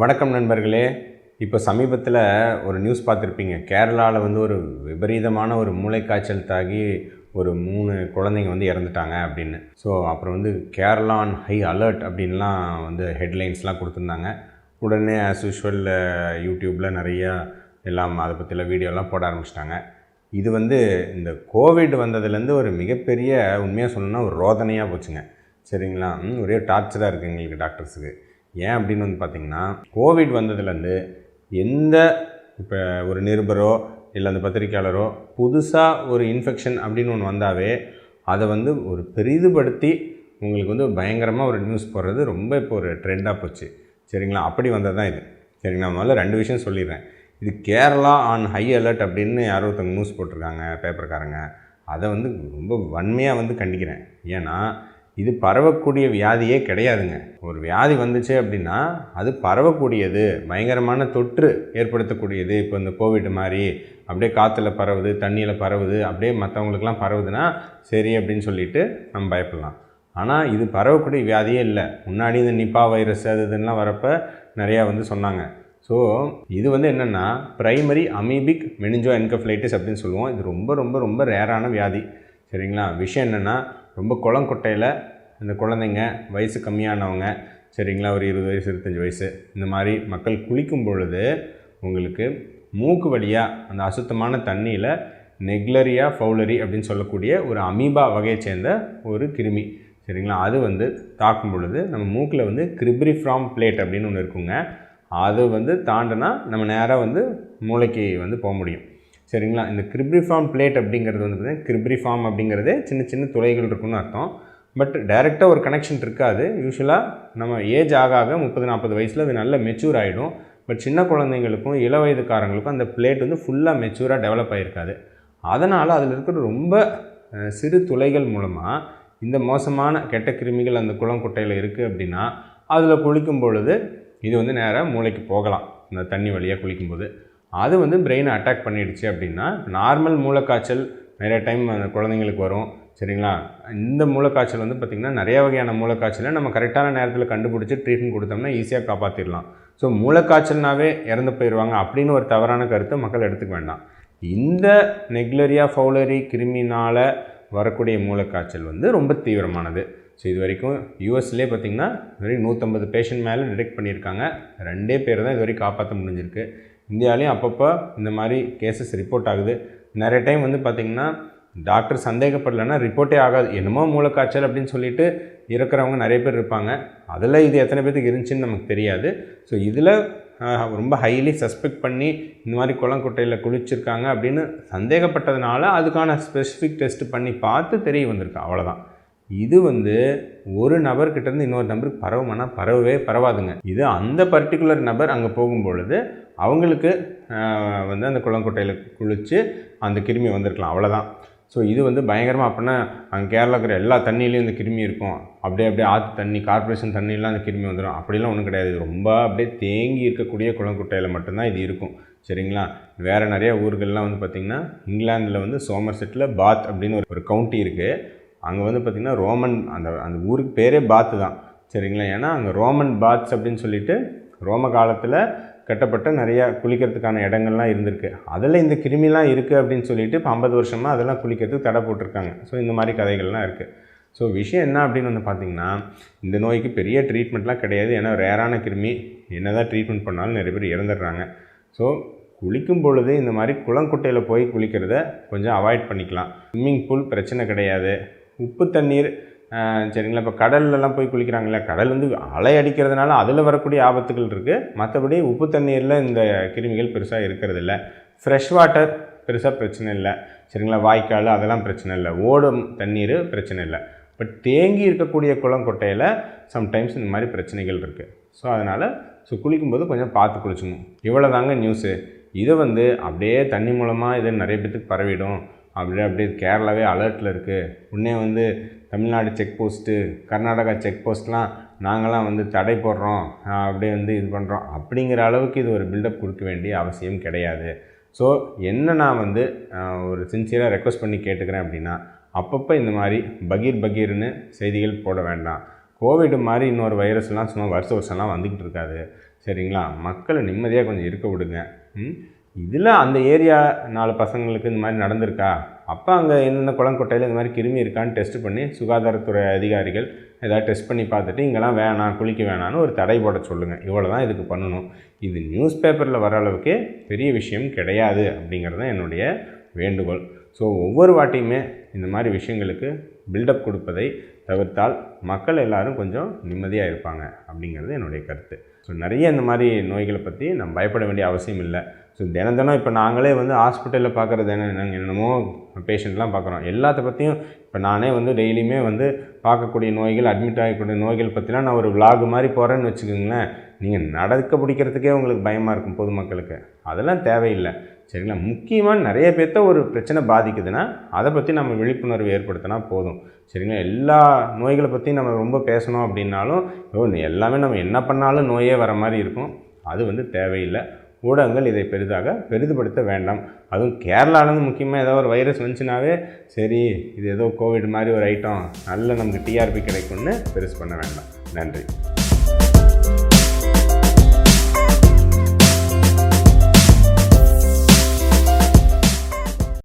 வணக்கம் நண்பர்களே. இப்போ சமீபத்தில் ஒரு நியூஸ் பார்த்துருப்பீங்க. கேரளாவில் வந்து ஒரு விபரீதமான ஒரு மூளைக்காய்ச்சல் தாகி ஒரு மூணு குழந்தைங்க வந்து இறந்துட்டாங்க அப்படின்னு. ஸோ அப்புறம் வந்து கேரளா ஆன் ஹை அலர்ட் அப்படின்லாம் வந்து ஹெட்லைன்ஸ்லாம் கொடுத்துருந்தாங்க. உடனே ஆஸ் யூஷுவல் யூடியூப்பில் நிறையா எல்லாம் அதை பற்றியில் வீடியோலாம் போட ஆரம்பிச்சிட்டாங்க. இது வந்து இந்த கோவிட் வந்ததுலேருந்து ஒரு மிகப்பெரிய உண்மையாக சொல்லணும்னா ஒரு ரோதனையாக போச்சுங்க. சரிங்களா? ஒரே டார்ச்சராக இருக்குது எங்களுக்கு டாக்டர்ஸுக்கு ஏன் அப்படின்னு வந்து பார்த்திங்கன்னா கோவிட் வந்ததுலேருந்து எந்த இப்போ ஒரு நிருபரோ இல்லை அந்த பத்திரிக்கையாளரோ புதுசாக ஒரு இன்ஃபெக்ஷன் அப்படின்னு ஒன்று வந்தாவே அதை வந்து ஒரு பெரிதுபடுத்தி உங்களுக்கு வந்து பயங்கரமாக ஒரு நியூஸ் போடுறது ரொம்ப இப்போ ஒரு ட்ரெண்டாக போச்சு. சரிங்களா? அப்படி வந்தது தான் இது. சரிங்களா? முதல்ல ரெண்டு விஷயம் சொல்லிடுறேன். இது கேரளா ஆன் ஹை அலர்ட் அப்படின்னு யாரோ ஒருத்தவங்க நியூஸ் போட்டிருக்காங்க பேப்பர்காரங்க அதை வந்து ரொம்ப வன்மையாக வந்து கண்டிக்கிறேன். ஏன்னா இது பரவக்கூடிய வியாதியே கிடையாதுங்க. ஒரு வியாதி வந்துச்சு அப்படின்னா அது பரவக்கூடியது பயங்கரமான தொற்று ஏற்படுத்தக்கூடியது. இப்போ இந்த கோவிட் மாதிரி அப்படியே காற்றுல பரவுது தண்ணியில் பரவுது அப்படியே மற்றவங்களுக்குலாம் பரவுதுன்னா சரி அப்படின்னு சொல்லிட்டு நம்ம பயப்படலாம். ஆனால் இது பரவக்கூடிய வியாதியே இல்லை. முன்னாடி இந்த நிப்பா வைரஸ் அது இதுலாம் வரப்போ நிறையா வந்து சொன்னாங்க. ஸோ இது வந்து என்னென்னா ப்ரைமரி அமீபிக் மெனிஞ்சோ என்கஃப்ளைட்டிஸ் அப்படின்னு சொல்லுவோம். இது ரொம்ப ரொம்ப ரொம்ப ரேரான வியாதி. சரிங்களா? விஷயம் என்னென்னா ரொம்ப குளங்கொட்டையில் இந்த குழந்தைங்க வயசு கம்மியானவங்க சரிங்களா? ஒரு இருபது வயசு இருபத்தஞ்சி வயசு. இந்த மாதிரி மக்கள் குளிக்கும் பொழுது உங்களுக்கு மூக்கு வழியாக அந்த அசுத்தமான தண்ணியில் நெக்லரியா ஃபவுலரி அப்படின்னு சொல்லக்கூடிய ஒரு அமீபா வகையை சேர்ந்த ஒரு கிருமி சரிங்களா? அது வந்து தாக்கும் பொழுது நம்ம மூக்கில் வந்து கிரிப்ரிஃப்ராம் பிளேட் அப்படின்னு ஒன்று இருக்குங்க. அது வந்து தாண்டினா நம்ம நேராக வந்து மூளைக்கு வந்து போக முடியும். சரிங்களா? இந்த கிரிப்ரிஃபார்ம் பிளேட் அப்படிங்கிறது வந்து பார்த்திங்கன்னா கிரிப்ரிஃபார்ம் அப்படிங்கிறது சின்ன சின்ன துளைகள் இருக்குன்னு அர்த்தம். பட் டைரெக்டாக ஒரு கனெக்ஷன் இருக்காது. யூஸ்வலாக நம்ம ஏஜ் ஆக ஆக முப்பது நாற்பது வயசில் அது நல்ல மெச்சூர் ஆகிடும் பட் சின்ன குழந்தைங்களுக்கும் இள வயதுக்காரங்களுக்கும் அந்த பிளேட் வந்து ஃபுல்லாக மெச்சூராக டெவலப் ஆகிருக்காது அதனால் அதில் இருக்கிற ரொம்ப சிறு துளைகள் மூலமாக இந்த மோசமான கெட்ட கிருமிகள் அந்த குளம் குட்டையில் இருக்குது அப்படின்னா அதில் குளிக்கும் பொழுது இது வந்து நேராக மூளைக்கு போகலாம். இந்த தண்ணி வழியாக குளிக்கும்போது. அது வந்து பிரெயினை அட்டாக் பண்ணிடுச்சு அப்படின்னா நார்மல் மூளைக்காய்ச்சல் நிறைய டைம் அந்த குழந்தைங்களுக்கு வரும் சரிங்களா? இந்த மூளைக்காய்ச்சல் வந்து பார்த்திங்கன்னா நிறைய வகையான மூளைக்காய்ச்சலை நம்ம கரெக்டான நேரத்தில் கண்டுபிடிச்சி ட்ரீட்மெண்ட் கொடுத்தோம்னா ஈஸியாக காப்பாற்றிடலாம் ஸோ மூளைக்காய்ச்சல்னாவே இறந்து போயிடுவாங்க அப்படின்னு ஒரு தவறான கருத்தை மக்கள் எடுத்துக்க வேண்டாம். இந்த நெக்லரியா ஃபவுலரி கிருமினால் வரக்கூடிய மூளைக்காய்ச்சல் வந்து ரொம்ப தீவிரமானது. ஸோ இது வரைக்கும் யூஎஸ்லேயே பார்த்திங்கன்னா வெறும் நூற்றம்பது பேஷண்ட் மேலே டிடெக்ட் பண்ணியிருக்காங்க. ரெண்டே பேர் தான் இது வரைக்கும் காப்பாற்ற முடிஞ்சிருக்கு. இந்தியாவிலையும் அப்பப்போ இந்த மாதிரி கேசஸ் ரிப்போர்ட் ஆகுது. நிறைய டைம் வந்து பார்த்திங்கன்னா டாக்டர் சந்தேகப்படலைன்னா ரிப்போர்ட்டே ஆகாது. என்னமோ மூளைக்காய்ச்சல் அப்படின்னு சொல்லிட்டு இருக்கிறவங்க நிறைய பேர் இருப்பாங்க. அதில் இது எத்தனை பேர்த்துக்கு இருந்துச்சுன்னு நமக்கு தெரியாது. ஸோ இதில் ரொம்ப ஹைலி சஸ்பெக்ட் பண்ணி இந்த மாதிரி குளங்குட்டையில் குளிச்சிருக்காங்க அப்படின்னு சந்தேகப்பட்டதுனால அதுக்கான ஸ்பெசிஃபிக் டெஸ்ட் பண்ணி பார்த்து தெரிய வந்திருக்கு. அவ்வளோதான் இது வந்து ஒரு நபர்கிட்டேருந்து இன்னொரு நபருக்கு பரவுமானா பரவவே பரவாதுங்க. இது அந்த பர்டிகுலர் நபர் அங்கே போகும்பொழுது அவங்களுக்கு வந்து அந்த குளங்குட்டையில் குளித்து அந்த கிருமி வந்திருக்கலாம். அவ்வளோதான் ஸோ இது வந்து பயங்கரமாக அப்படின்னா அங்கே கேரளா இருக்கிற எல்லா தண்ணியிலையும் இந்த கிருமி இருக்கும். அப்படியே அப்படியே ஆற்று தண்ணி கார்ப்பரேஷன் தண்ணியெலாம் அந்த கிருமி வந்துடும் அப்படிலாம் ஒன்றும் கிடையாது. ரொம்ப அப்படியே தேங்கி இருக்கக்கூடிய குளங்குட்டையில் மட்டும்தான் இது இருக்கும். சரிங்களா? வேறு நிறைய ஊர்கள்லாம் வந்து பார்த்திங்கன்னா இங்கிலாந்தில் வந்து சோமர்செட்டில் பாத் அப்படின்னு ஒரு ஒரு கவுண்டி இருக்குது அங்கே வந்து பார்த்திங்கன்னா ரோமன் அந்த அந்த ஊருக்கு பேரே பாத்து தான் சரிங்களா? ஏன்னா அங்கே ரோமன் பாத்ஸ் அப்படின்னு சொல்லிட்டு ரோம காலத்தில் கட்டப்பட்ட நிறையா குளிக்கிறதுக்கான இடங்கள்லாம் இருந்திருக்கு. அதில் இந்த கிருமிலாம் இருக்குது அப்படின்னு சொல்லிட்டு இப்போ ஐம்பது வருஷமாக அதெல்லாம் குளிக்கிறதுக்கு தடை போட்டிருக்காங்க. ஸோ இந்த மாதிரி கதைகள்லாம் இருக்குது ஸோ விஷயம் என்ன அப்படின்னு வந்து பார்த்திங்கன்னா இந்த நோய்க்கு பெரிய ட்ரீட்மெண்ட்லாம் கிடையாது. ஏன்னா ரேரான கிருமி. என்ன தான் ட்ரீட்மெண்ட் பண்ணாலும் நிறைய பேர் இறந்துடுறாங்க. ஸோ குளிக்கும் பொழுது இந்த மாதிரி குளங்குட்டையில் போய் குளிக்கிறத கொஞ்சம் அவாய்ட் பண்ணிக்கலாம். ஸ்விம்மிங் பூல் பிரச்சனை கிடையாது. உப்பு தண்ணீர் சரிங்களா? இப்போ கடல்லலாம் போய் குளிக்கிறாங்களே கடல் வந்து அலை அடிக்கிறதுனால அதில் வரக்கூடிய ஆபத்துகள் இருக்குது மற்றபடி உப்பு தண்ணீரில் இந்த கிருமிகள் பெருசாக இருக்கிறது இல்லை ஃப்ரெஷ் வாட்டர் பெருசாக பிரச்சனை இல்லை. சரிங்களா? வாய்க்கால் அதெல்லாம் பிரச்சனை இல்லை. ஓடும் தண்ணீர் பிரச்சனை இல்லை. பட் தேங்கி இருக்கக்கூடிய குளம் கொட்டையில் சம்டைம்ஸ் இந்த மாதிரி பிரச்சனைகள் இருக்குது ஸோ அதனால் ஸோ குளிக்கும்போது கொஞ்சம் பார்த்து குளிச்சுக்கணும். இவ்வளோ தாங்க நியூஸு இதை வந்து அப்படியே தண்ணி மூலமாக இதை நிறைய பேத்துக்கு பரவிடும். அப்படியே அப்படியே கேரளாவே அலர்ட்டில் இருக்குது உடனே வந்து Tamil Nadu check post Karnataka check போஸ்ட்லாம் நாங்களாம் வந்து தடை போடுறோம் அப்படியே வந்து இது பண்ணுறோம் அப்படிங்கிற அளவுக்கு இது ஒரு பில்டப் கொடுக்க வேண்டிய அவசியம் கிடையாது. ஸோ என்ன நான் வந்து ஒரு சின்சியராக ரெக்வஸ்ட் பண்ணி கேட்டுக்கிறேன் அப்படின்னா அப்பப்போ இந்த மாதிரி பகீர் பகீர்னு செய்திகள் போட வேண்டாம். கோவிட் மாதிரி இன்னொரு வைரஸ்லாம் சும்மா வருஷ வருஷம்லாம் வந்துக்கிட்டு இருக்காது. சரிங்களா? மக்களை நிம்மதியாக கொஞ்சம் இருக்க விடுங்க. ம்? இதில் அந்த ஏரியா நாலு பசங்களுக்கு இந்த மாதிரி நடந்திருக்கா? அப்போ அங்கே என்னென்ன குளங்கொட்டையில் இந்த மாதிரி கிருமி இருக்கான்னு டெஸ்ட் பண்ணி சுகாதாரத்துறை அதிகாரிகள் ஏதாவது டெஸ்ட் பண்ணி பார்த்துட்டு இங்கெல்லாம் வேணாம் குளிக்க வேணாம்னு ஒரு தடை போட சொல்லுங்கள் இவ்வளோ தான் இதுக்கு பண்ணணும். இது நியூஸ் பேப்பரில் வர அளவுக்கு பெரிய விஷயம் கிடையாது அப்படிங்கிறது தான் என்னுடைய வேண்டுகோள். ஸோ ஒவ்வொரு வாட்டியுமே இந்த மாதிரி விஷயங்களுக்கு பில்டப் கொடுப்பதை தவிர்த்தால் மக்கள் எல்லாரும் கொஞ்சம் நிம்மதியாக இருப்பாங்க அப்படிங்கிறது என்னுடைய கருத்து. ஸோ நிறைய இந்த மாதிரி நோய்களை பற்றி நம்ம பயப்பட வேண்டிய அவசியம் இல்லை. ஸோ தினம் தினம் இப்போ நாங்களே வந்து ஹாஸ்பிட்டலில் பார்க்குறது என்ன நாங்கள் என்னமோ பேஷண்ட்லாம் பார்க்குறோம் எல்லாத்த பற்றியும் இப்போ நானே வந்து டெய்லியுமே வந்து பார்க்கக்கூடிய நோய்கள் அட்மிட் ஆகக்கூடிய நோய்கள் பற்றிலாம் நான் ஒரு விலாக் மாதிரி போகிறேன்னு வச்சுக்கோங்களேன். நீங்கள் நடக்க பிடிக்கிறதுக்கே உங்களுக்கு பயமாக இருக்கும் பொதுமக்களுக்கு. அதெல்லாம் தேவையில்லை. சரிங்களா? முக்கியமாக நிறைய பேர்த்த ஒரு பிரச்சனை பாதிக்குதுன்னா அதை பற்றி நம்ம விழிப்புணர்வு ஏற்படுத்தினா போதும். சரிங்களா? எல்லா நோய்களை பற்றியும் நம்ம ரொம்ப பேசணும் அப்படின்னாலும் எல்லாமே நம்ம என்ன பண்ணாலும் நோயே வர மாதிரி இருக்கும். அது வந்து தேவையில்லை. ஊடகங்கள் இதை பெரிதாக பெரிதுபடுத்த வேண்டாம். அதுவும் கேரளாலேருந்து முக்கியமாக ஏதோ ஒரு வைரஸ் வந்துச்சுனாவே சரி இது ஏதோ கோவிட் மாதிரி ஒரு ஐட்டம் நல்ல நமக்கு டிஆர்பி கிடைக்கும்னு பெருசு பண்ண வேண்டாம். நன்றி.